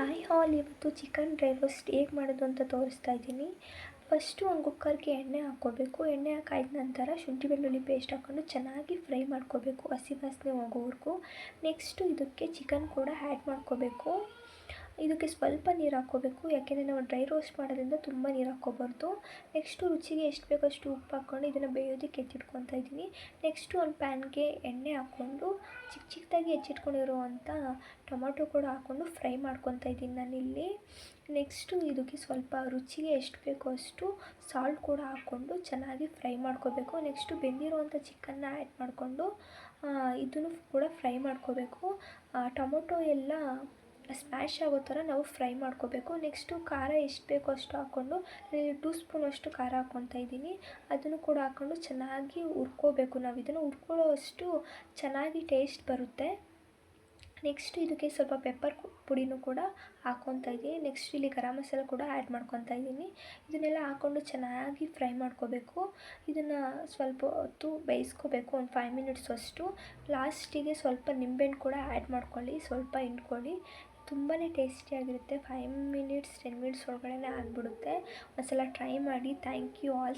Hi ಹಾಲ್ ಇವತ್ತು chicken dry roast ಹೇಗೆ ಮಾಡೋದು ಅಂತ ತೋರಿಸ್ತಾ ಇದ್ದೀನಿ. ಫಸ್ಟು ಒಂದು ಕುಕ್ಕರ್ಗೆ ಎಣ್ಣೆ ಹಾಕ್ಕೋಬೇಕು. ಎಣ್ಣೆ ಹಾಕಾದ ನಂತರ ಶುಂಠಿ ಬೆಳ್ಳುಳ್ಳಿ ಪೇಸ್ಟ್ ಹಾಕ್ಕೊಂಡು ಚೆನ್ನಾಗಿ ಫ್ರೈ ಮಾಡ್ಕೋಬೇಕು ಹಸಿ ವಾಸನೆ ಹೋಗೋವರೆಗೂ. ನೆಕ್ಸ್ಟು ಇದಕ್ಕೆ ಚಿಕನ್ ಕೂಡ ಆ್ಯಡ್ ಮಾಡ್ಕೋಬೇಕು. ಇದಕ್ಕೆ ಸ್ವಲ್ಪ ನೀರು ಹಾಕ್ಕೋಬೇಕು. ಯಾಕೆಂದರೆ ನಾವು ಡ್ರೈ ರೋಸ್ಟ್ ಮಾಡೋದ್ರಿಂದ ತುಂಬ ನೀರು ಹಾಕ್ಕೋಬಾರ್ದು. ನೆಕ್ಸ್ಟು ರುಚಿಗೆ ಎಷ್ಟು ಬೇಕೋ ಅಷ್ಟು ಉಪ್ಪು ಹಾಕ್ಕೊಂಡು ಇದನ್ನು ಬೇಯೋದಕ್ಕೆ ಎತ್ತಿಟ್ಕೊತಾ ಇದ್ದೀನಿ. ನೆಕ್ಸ್ಟು ಒಂದು ಪ್ಯಾನ್ಗೆ ಎಣ್ಣೆ ಹಾಕ್ಕೊಂಡು ಚಿಕ್ಕ ಚಿಕ್ಕದಾಗಿ ಹೆಚ್ಚಿಟ್ಕೊಂಡಿರುವಂಥ ಟೊಮೊಟೊ ಕೂಡ ಹಾಕ್ಕೊಂಡು ಫ್ರೈ ಮಾಡ್ಕೊತಾ ಇದ್ದೀನಿ ನಾನಿಲ್ಲಿ. ನೆಕ್ಸ್ಟು ಇದಕ್ಕೆ ಸ್ವಲ್ಪ ರುಚಿಗೆ ಎಷ್ಟು ಬೇಕೋ ಅಷ್ಟು ಸಾಲ್ಟ್ ಕೂಡ ಹಾಕ್ಕೊಂಡು ಚೆನ್ನಾಗಿ ಫ್ರೈ ಮಾಡ್ಕೋಬೇಕು ನೆಕ್ಸ್ಟು ಬೆಂದಿರುವಂಥ ಚಿಕನ್ನ ಆ್ಯಡ್ ಮಾಡಿಕೊಂಡು ಇದನ್ನು ಕೂಡ ಫ್ರೈ ಮಾಡ್ಕೋಬೇಕು ಟೊಮೊಟೊ ಎಲ್ಲ ಸ್ಮ್ಯಾಶ್ ಆಗೋ ಥರ ನಾವು ಫ್ರೈ ಮಾಡ್ಕೋಬೇಕು. ನೆಕ್ಸ್ಟು ಖಾರ ಎಷ್ಟು ಬೇಕೋ ಅಷ್ಟು ಹಾಕ್ಕೊಂಡು ಟೂ ಸ್ಪೂನ್ ಅಷ್ಟು ಖಾರ ಹಾಕ್ಕೊತಾ ಇದ್ದೀನಿ. ಅದನ್ನು ಕೂಡ ಹಾಕ್ಕೊಂಡು ಚೆನ್ನಾಗಿ ಹುರ್ಕೋಬೇಕು ನಾವು. ಇದನ್ನು ಹುರ್ಕೊಳ್ಳೋ ಅಷ್ಟು ಚೆನ್ನಾಗಿ ಟೇಸ್ಟ್ ಬರುತ್ತೆ. ನೆಕ್ಸ್ಟ್ ಇದಕ್ಕೆ ಸ್ವಲ್ಪ ಪೆಪ್ಪರ್ ಪುಡಿನೂ ಕೂಡ ಹಾಕ್ಕೊತಾ ಇದ್ದೀನಿ. ನೆಕ್ಸ್ಟ್ ಇಲ್ಲಿ ಗರಂ ಮಸಾಲ ಕೂಡ ಆ್ಯಡ್ ಮಾಡ್ಕೊತಾ ಇದ್ದೀನಿ. ಇದನ್ನೆಲ್ಲ ಹಾಕ್ಕೊಂಡು ಚೆನ್ನಾಗಿ ಫ್ರೈ ಮಾಡ್ಕೋಬೇಕು. ಇದನ್ನು ಸ್ವಲ್ಪ ಹೊತ್ತು ಬೇಯಿಸ್ಕೋಬೇಕು. ಒಂದು ಫೈವ್ ಮಿನಿಟ್ಸ್ ಅಷ್ಟು. ಲಾಸ್ಟಿಗೆ ಸ್ವಲ್ಪ ನಿಂಬೆಹಣ್ಣು ಕೂಡ ಆ್ಯಡ್ ಮಾಡ್ಕೊಳ್ಳಿ. ಸ್ವಲ್ಪ ಹಿಂಡ್ಕೊಳ್ಳಿ. ತುಂಬಾ ಟೇಸ್ಟಿಯಾಗಿರುತ್ತೆ ಫೈವ್ ಮಿನಿಟ್ಸ್ ಟೆನ್ ಮಿನಿಟ್ಸ್ ಒಳಗಡೆನೇ ಆಗಿಬಿಡುತ್ತೆ. ಒಂದು ಸಲ ಟ್ರೈ ಮಾಡಿ. Thank you all